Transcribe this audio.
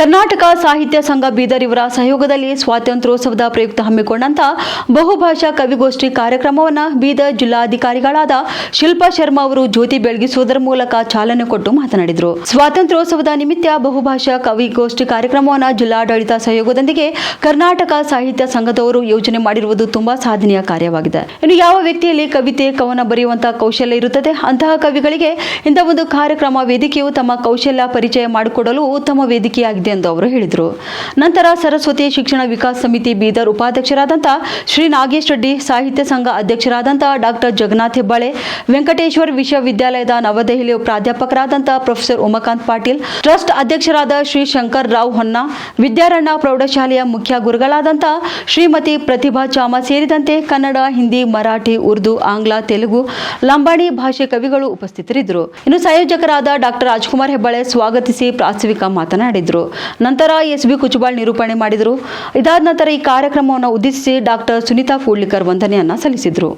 ಕರ್ನಾಟಕ ಸಾಹಿತ್ಯ ಸಂಘ ಬೀದರ್ ಇವರ ಸಹಯೋಗದಲ್ಲಿ ಸ್ವಾತಂತ್ರ್ಯೋತ್ಸವದ ಪ್ರಯುಕ್ತ ಹಮ್ಮಿಕೊಂಡಂತ ಬಹುಭಾಷಾ ಕವಿಗೋಷ್ಠಿ ಕಾರ್ಯಕ್ರಮವನ್ನು ಬೀದರ್ ಜಿಲ್ಲಾಧಿಕಾರಿಗಳಾದ ಶಿಲ್ಪಾ ಶರ್ಮಾ ಅವರು ಜ್ಯೋತಿ ಬೆಳಗಿಸುವುದರ ಮೂಲಕ ಚಾಲನೆ ಕೊಟ್ಟು ಮಾತನಾಡಿದರು. ಸ್ವಾತಂತ್ರ್ಯೋತ್ಸವದ ನಿಮಿತ್ತ ಬಹುಭಾಷಾ ಕವಿಗೋಷ್ಠಿ ಕಾರ್ಯಕ್ರಮವನ್ನು ಜಿಲ್ಲಾಡಳಿತ ಸಹಯೋಗದೊಂದಿಗೆ ಕರ್ನಾಟಕ ಸಾಹಿತ್ಯ ಸಂಘದವರು ಯೋಜನೆ ಮಾಡಿರುವುದು ತುಂಬಾ ಸಾಧನೆಯ ಕಾರ್ಯವಾಗಿದೆ. ಇನ್ನು ಯಾವ ವ್ಯಕ್ತಿಯಲ್ಲಿ ಕವಿತೆ, ಕವನ ಬರೆಯುವಂತಹ ಕೌಶಲ್ಯ ಇರುತ್ತದೆ, ಅಂತಹ ಕವಿಗಳಿಗೆ ಇಂಥ ಒಂದು ಕಾರ್ಯಕ್ರಮ ವೇದಿಕೆಯು ತಮ್ಮ ಕೌಶಲ್ಯ ಪರಿಚಯ ಮಾಡಿಕೊಡಲು ಉತ್ತಮ ವೇದಿಕೆಯಾಗಿದೆ ಎಂದು ಅವರು ಹೇಳಿದರು. ನಂತರ ಸರಸ್ವತಿ ಶಿಕ್ಷಣ ವಿಕಾಸ ಸಮಿತಿ ಬೀದರ್ ಉಪಾಧ್ಯಕ್ಷರಾದಂಥ ಶ್ರೀ ನಾಗೇಶ್ ರೆಡ್ಡಿ, ಸಾಹಿತ್ಯ ಸಂಘ ಅಧ್ಯಕ್ಷರಾದಂಥ ಡಾಕ್ಟರ್ ಜಗನ್ನಾಥ್ ಹೆಬ್ಬಾಳೆ, ವೆಂಕಟೇಶ್ವರ ವಿಶ್ವವಿದ್ಯಾಲಯದ ನವದೆಹಲಿ ಪ್ರಾಧ್ಯಾಪಕರಾದಂಥ ಪ್ರೊಫೆಸರ್ ಉಮಾಕಾಂತ್ ಪಾಟೀಲ್, ಟ್ರಸ್ಟ್ ಅಧ್ಯಕ್ಷರಾದ ಶ್ರೀ ಶಂಕರ್ ರಾವ್ ಹೊನ್ನ, ವಿದ್ಯಾರಣ್ಣ ಪ್ರೌಢಶಾಲೆಯ ಮುಖ್ಯ ಗುರುಗಳಾದಂಥ ಶ್ರೀಮತಿ ಪ್ರತಿಭಾ ಚಾಮ ಸೇರಿದಂತೆ ಕನ್ನಡ, ಹಿಂದಿ, ಮರಾಠಿ, ಉರ್ದು, ಆಂಗ್ಲ, ತೆಲುಗು, ಲಂಬಾಣಿ ಭಾಷೆ ಕವಿಗಳು ಉಪಸ್ಥಿತರಿದ್ದರು. ಇನ್ನು ಸಂಯೋಜಕರಾದ ಡಾಕ್ಟರ್ ರಾಜ್ಕುಮಾರ್ ಹೆಬ್ಬಾಳೆ ಸ್ವಾಗತಿಸಿ ಪ್ರಾಸ್ತಾವಿಕ ಮಾತನಾಡಿದರು. ನಂತರ ಎಸ್ ಬಿ ಕುಚುಬಾಳ್ ನಿರೂಪಣೆ ಮಾಡಿದರು. ಇದಾದ ನಂತರ ಈ ಕಾರ್ಯಕ್ರಮವನ್ನು ಉದ್ದೇಶಿಸಿ ಡಾಕ್ಟರ್ ಸುನೀತಾ ಫೂಡ್ಲಿಕರ್ ವಂದನೆಯನ್ನ ಸಲ್ಲಿಸಿದರು.